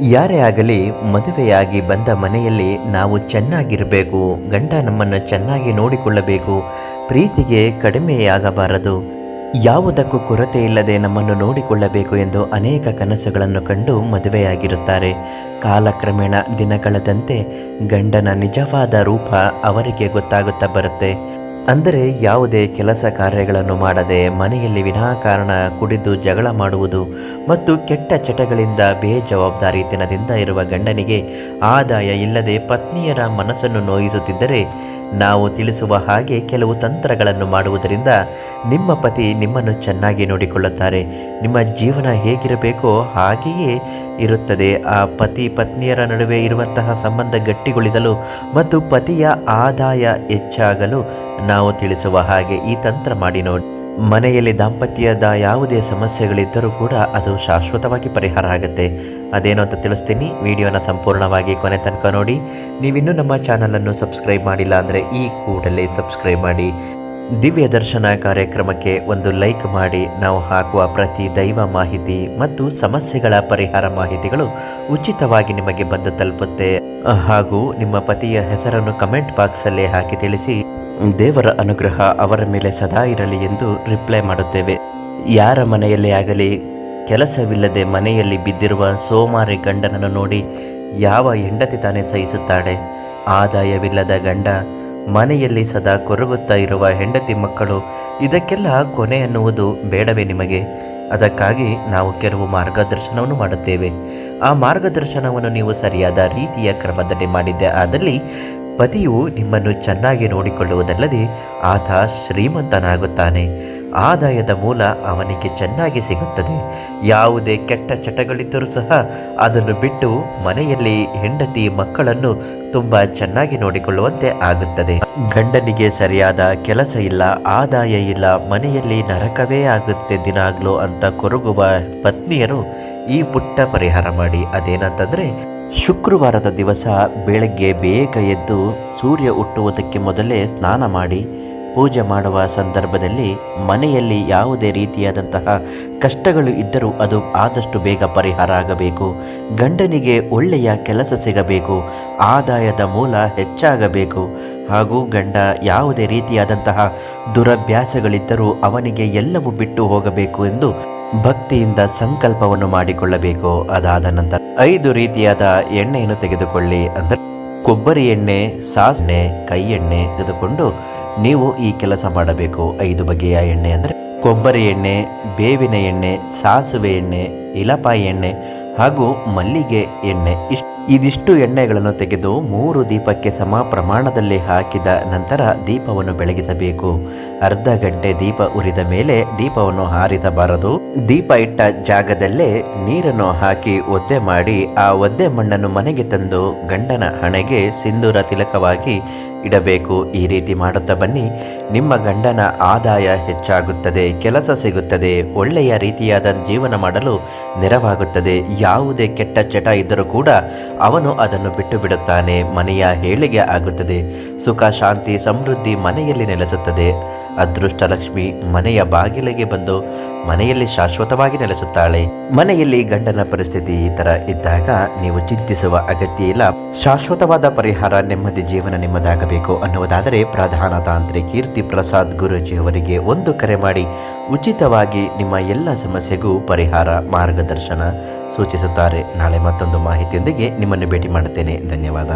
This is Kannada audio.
ಯಾರೇ ಆಗಲಿ ಮದುವೆಯಾಗಿ ಬಂದ ಮನೆಯಲ್ಲಿ ನಾವು ಚೆನ್ನಾಗಿರಬೇಕು, ಗಂಡ ನಮ್ಮನ್ನು ಚೆನ್ನಾಗಿ ನೋಡಿಕೊಳ್ಳಬೇಕು, ಪ್ರೀತಿಗೆ ಕಡಿಮೆಯಾಗಬಾರದು. ಯಾವುದಕ್ಕೂ ಕೊರತೆ ಇಲ್ಲದೆ ನಮ್ಮನ್ನು ನೋಡಿಕೊಳ್ಳಬೇಕು ಎಂದು ಅನೇಕ ಕನಸುಗಳನ್ನು ಕಂಡು ಮದುವೆಯಾಗಿರುತ್ತಾರೆ. ಕಾಲಕ್ರಮೇಣ ದಿನಗಳದಂತೆ ಗಂಡನ ನಿಜವಾದ ರೂಪ ಅವರಿಗೆ ಗೊತ್ತಾಗುತ್ತಾ ಬರುತ್ತೆ. ಅಂದರೆ ಯಾವುದೇ ಕೆಲಸ ಕಾರ್ಯಗಳನ್ನು ಮಾಡದೆ ಮನೆಯಲ್ಲಿ ವಿನಾಕಾರಣ ಕುಡಿದು ಜಗಳ ಮಾಡುವುದು ಮತ್ತು ಕೆಟ್ಟ ಚಟಗಳಿಂದ ಬೇಜವಾಬ್ದಾರಿತನದಿಂದ ಇರುವ ಗಂಡನಿಗೆ ಆದಾಯ ಇಲ್ಲದೆ ಪತ್ನಿಯರ ಮನಸ್ಸನ್ನು ನೋಯಿಸುತ್ತಿದ್ದರೆ ನಾವು ತಿಳಿಸುವ ಹಾಗೆ ಕೆಲವು ತಂತ್ರಗಳನ್ನು ಮಾಡುವುದರಿಂದ ನಿಮ್ಮ ಪತಿ ನಿಮ್ಮನ್ನು ಚೆನ್ನಾಗಿ ನೋಡಿಕೊಳ್ಳುತ್ತಾರೆ. ನಿಮ್ಮ ಜೀವನ ಹೇಗಿರಬೇಕೋ ಹಾಗೆಯೇ ಇರುತ್ತದೆ. ಆ ಪತಿ ಪತ್ನಿಯರ ನಡುವೆ ಇರುವಂತಹ ಸಂಬಂಧ ಗಟ್ಟಿಗೊಳಿಸಲು ಮತ್ತು ಪತಿಯ ಆದಾಯ ಹೆಚ್ಚಾಗಲು ನಾವು ತಿಳಿಸುವ ಹಾಗೆ ಈ ತಂತ್ರ ಮಾಡಿ ನೋಡಿ. ಮನೆಯಲ್ಲಿ ದಾಂಪತ್ಯದ ಯಾವುದೇ ಸಮಸ್ಯೆಗಳಿದ್ದರೂ ಕೂಡ ಅದು ಶಾಶ್ವತವಾಗಿ ಪರಿಹಾರ ಆಗುತ್ತೆ. ಅದೇನೋ ಅಂತ ತಿಳಿಸ್ತೀನಿ. ವಿಡಿಯೋನ ಸಂಪೂರ್ಣವಾಗಿ ಕೊನೆ ತನಕ ನೋಡಿ. ನೀವಿನ್ನೂ ನಮ್ಮ ಚಾನಲನ್ನು ಸಬ್ಸ್ಕ್ರೈಬ್ ಮಾಡಿಲ್ಲ ಅಂದರೆ ಈ ಕೂಡಲೇ ಸಬ್ಸ್ಕ್ರೈಬ್ ಮಾಡಿ. ದಿವ್ಯ ದರ್ಶನ ಕಾರ್ಯಕ್ರಮಕ್ಕೆ ಒಂದು ಲೈಕ್ ಮಾಡಿ. ನಾವು ಹಾಕುವ ಪ್ರತಿ ದೈವ ಮಾಹಿತಿ ಮತ್ತು ಸಮಸ್ಯೆಗಳ ಪರಿಹಾರ ಮಾಹಿತಿಗಳು ಉಚಿತವಾಗಿ ನಿಮಗೆ ಬಂದು ತಲುಪುತ್ತೆ. ಹಾಗೂ ನಿಮ್ಮ ಪತಿಯ ಹೆಸರನ್ನು ಕಮೆಂಟ್ ಬಾಕ್ಸಲ್ಲಿ ಹಾಕಿ ತಿಳಿಸಿ, ದೇವರ ಅನುಗ್ರಹ ಅವರ ಮೇಲೆ ಸದಾ ಇರಲಿ ಎಂದು ರಿಪ್ಲೈ ಮಾಡುತ್ತೇವೆ. ಯಾರ ಮನೆಯಲ್ಲೇ ಆಗಲಿ, ಕೆಲಸವಿಲ್ಲದೆ ಮನೆಯಲ್ಲಿ ಬಿದ್ದಿರುವ ಸೋಮಾರಿ ಗಂಡನನ್ನು ನೋಡಿ ಯಾವ ಹೆಂಡತಿ ತಾನೇ ಸಹಿಸುತ್ತಾಳೆ. ಆದಾಯವಿಲ್ಲದ ಗಂಡ ಮನೆಯಲ್ಲಿ ಸದಾ ಕೊರಗುತ್ತಾ ಇರುವ ಹೆಂಡತಿ ಮಕ್ಕಳು, ಇದಕ್ಕೆಲ್ಲ ಕೊನೆ ಅನ್ನುವುದು ಬೇಡವೇ ನಿಮಗೆ. ಅದಕ್ಕಾಗಿ ನಾವು ಕೆಲವು ಮಾರ್ಗದರ್ಶನವನ್ನು ಮಾಡುತ್ತೇವೆ. ಆ ಮಾರ್ಗದರ್ಶನವನ್ನು ನೀವು ಸರಿಯಾದ ರೀತಿಯ ಕ್ರಮದಲ್ಲಿ ಮಾಡಿದ್ದೆ ಆದಲ್ಲಿ ಪತಿಯು ನಿಮ್ಮನ್ನು ಚೆನ್ನಾಗಿ ನೋಡಿಕೊಳ್ಳುವುದಲ್ಲದೆ ಆತ ಶ್ರೀಮಂತನಾಗುತ್ತಾನೆ. ಆದಾಯದ ಮೂಲ ಅವನಿಗೆ ಚೆನ್ನಾಗಿ ಸಿಗುತ್ತದೆ. ಯಾವುದೇ ಕೆಟ್ಟ ಚಟಗಳಿದ್ದರೂ ಸಹ ಅದನ್ನು ಬಿಟ್ಟು ಮನೆಯಲ್ಲಿ ಹೆಂಡತಿ ಮಕ್ಕಳನ್ನು ತುಂಬ ಚೆನ್ನಾಗಿ ನೋಡಿಕೊಳ್ಳುವಂತೆ ಆಗುತ್ತದೆ. ಗಂಡನಿಗೆ ಸರಿಯಾದ ಕೆಲಸ ಇಲ್ಲ, ಆದಾಯ ಇಲ್ಲ, ಮನೆಯಲ್ಲಿ ನರಕವೇ ಆಗುತ್ತೆ ದಿನಾಗ್ಲೂ ಅಂತ ಕೊರಗುವ ಪತ್ನಿಯರು ಈ ಪುಟ್ಟ ಪರಿಹಾರ ಮಾಡಿ. ಅದೇನಂತಂದರೆ, ಶುಕ್ರವಾರದ ದಿವಸ ಬೆಳಗ್ಗೆ ಬೇಗ ಎದ್ದು ಸೂರ್ಯ ಹುಟ್ಟುವುದಕ್ಕೆ ಮೊದಲೇ ಸ್ನಾನ ಮಾಡಿ ಪೂಜೆ ಮಾಡುವ ಸಂದರ್ಭದಲ್ಲಿ ಮನೆಯಲ್ಲಿ ಯಾವುದೇ ರೀತಿಯಾದಂತಹ ಕಷ್ಟಗಳು ಇದ್ದರೂ ಅದು ಆದಷ್ಟು ಬೇಗ ಪರಿಹಾರ ಆಗಬೇಕು. ಗಂಡನಿಗೆ ಒಳ್ಳೆಯ ಕೆಲಸ ಸಿಗಬೇಕು. ಆದಾಯದ ಮೂಲ ಹೆಚ್ಚಾಗಬೇಕು. ಹಾಗೂ ಗಂಡ ಯಾವುದೇ ರೀತಿಯಾದಂತಹ ದುರಭ್ಯಾಸಗಳಿದ್ದರೂ ಅವನಿಗೆ ಎಲ್ಲವೂ ಬಿಟ್ಟು ಹೋಗಬೇಕು ಎಂದು ಭಕ್ತಿಯಿಂದ ಸಂಕಲ್ಪವನ್ನು ಮಾಡಿಕೊಳ್ಳಬೇಕು. ಅದಾದ ನಂತರ ಐದು ರೀತಿಯಾದ ಎಣ್ಣೆಯನ್ನು ತೆಗೆದುಕೊಳ್ಳಿ. ಅಂದರೆ ಕೊಬ್ಬರಿ ಎಣ್ಣೆ ಸಾಸನೆ ಕೈ ಎಣ್ಣೆ ತೆಗೆದುಕೊಂಡು ನೀವು ಈ ಕೆಲಸ ಮಾಡಬೇಕು. ಐದು ಬಗೆಯ ಎಣ್ಣೆ ಅಂದರೆ ಕೊಬ್ಬರಿ ಎಣ್ಣೆ, ಬೇವಿನ ಎಣ್ಣೆ, ಸಾಸುವೆ ಎಣ್ಣೆ, ಇಲಪಾಯಿ ಎಣ್ಣೆ ಹಾಗೂ ಮಲ್ಲಿಗೆ ಎಣ್ಣೆ. ಇಷ್ಟು ಇದಿಷ್ಟು ಎಣ್ಣೆಗಳನ್ನು ತೆಗೆದು ಮೂರು ದೀಪಕ್ಕೆ ಸಮ ಪ್ರಮಾಣದಲ್ಲಿ ಹಾಕಿದ ನಂತರ ದೀಪವನ್ನು ಬೆಳಗಿಸಬೇಕು. ಅರ್ಧ ಗಂಟೆ ದೀಪ ಉರಿದ ಮೇಲೆ ದೀಪವನ್ನು ಹಾರಿಸಬಾರದು. ದೀಪ ಇಟ್ಟ ಜಾಗದಲ್ಲೇ ನೀರನ್ನು ಹಾಕಿ ಒದ್ದೆ ಮಾಡಿ ಆ ಒದ್ದೆ ಮಣ್ಣನ್ನು ಮನೆಗೆ ತಂದು ಗಂಡನ ಹಣೆಗೆ ಸಿಂಧೂರ ತಿಲಕವಾಗಿ ಇಡಬೇಕು. ಈ ರೀತಿ ಮಾಡುತ್ತಾ ಬನ್ನಿ. ನಿಮ್ಮ ಗಂಡನ ಆದಾಯ ಹೆಚ್ಚಾಗುತ್ತದೆ, ಕೆಲಸ ಸಿಗುತ್ತದೆ, ಒಳ್ಳೆಯ ರೀತಿಯಾದ ಜೀವನ ಮಾಡಲು ನೆರವಾಗುತ್ತದೆ. ಯಾವುದೇ ಕೆಟ್ಟ ಚಟ ಇದ್ದರೂ ಕೂಡ ಅವನು ಅದನ್ನು ಬಿಟ್ಟು ಬಿಡುತ್ತಾನೆ ಮನೆಯ ಹೇಳಿಗೆ ಆಗುತ್ತದೆ. ಸುಖ, ಶಾಂತಿ, ಸಮೃದ್ಧಿ ಮನೆಯಲ್ಲಿ ನೆಲೆಸುತ್ತದೆ. ಅದೃಷ್ಟ ಲಕ್ಷ್ಮಿ ಮನೆಯ ಬಾಗಿಲಿಗೆ ಬಂದು ಮನೆಯಲ್ಲಿ ಶಾಶ್ವತವಾಗಿ ನೆಲೆಸುತ್ತಾಳೆ. ಮನೆಯಲ್ಲಿ ಗಂಡನ ಪರಿಸ್ಥಿತಿ ಈ ತರ ಇದ್ದಾಗ ನೀವು ಚಿಂತಿಸುವ ಅಗತ್ಯ ಇಲ್ಲ. ಶಾಶ್ವತವಾದ ಪರಿಹಾರ ನೆಮ್ಮದಿ ಜೀವನ ನಿಮ್ಮದಾಗಬೇಕು ಅನ್ನುವುದಾದರೆ ಪ್ರಧಾನ ತಾಂತ್ರಿ ಕೀರ್ತಿ ಪ್ರಸಾದ್ ಗುರೂಜಿ ಅವರಿಗೆ ಒಂದು ಕರೆ ಮಾಡಿ ಉಚಿತವಾಗಿ ನಿಮ್ಮ ಎಲ್ಲ ಸಮಸ್ಯೆಗೂ ಪರಿಹಾರ ಮಾರ್ಗದರ್ಶನ ಸೂಚಿಸುತ್ತಾರೆ. ನಾಳೆ ಮತ್ತೊಂದು ಮಾಹಿತಿಯೊಂದಿಗೆ ನಿಮ್ಮನ್ನು ಭೇಟಿ ಮಾಡುತ್ತೇನೆ. ಧನ್ಯವಾದ.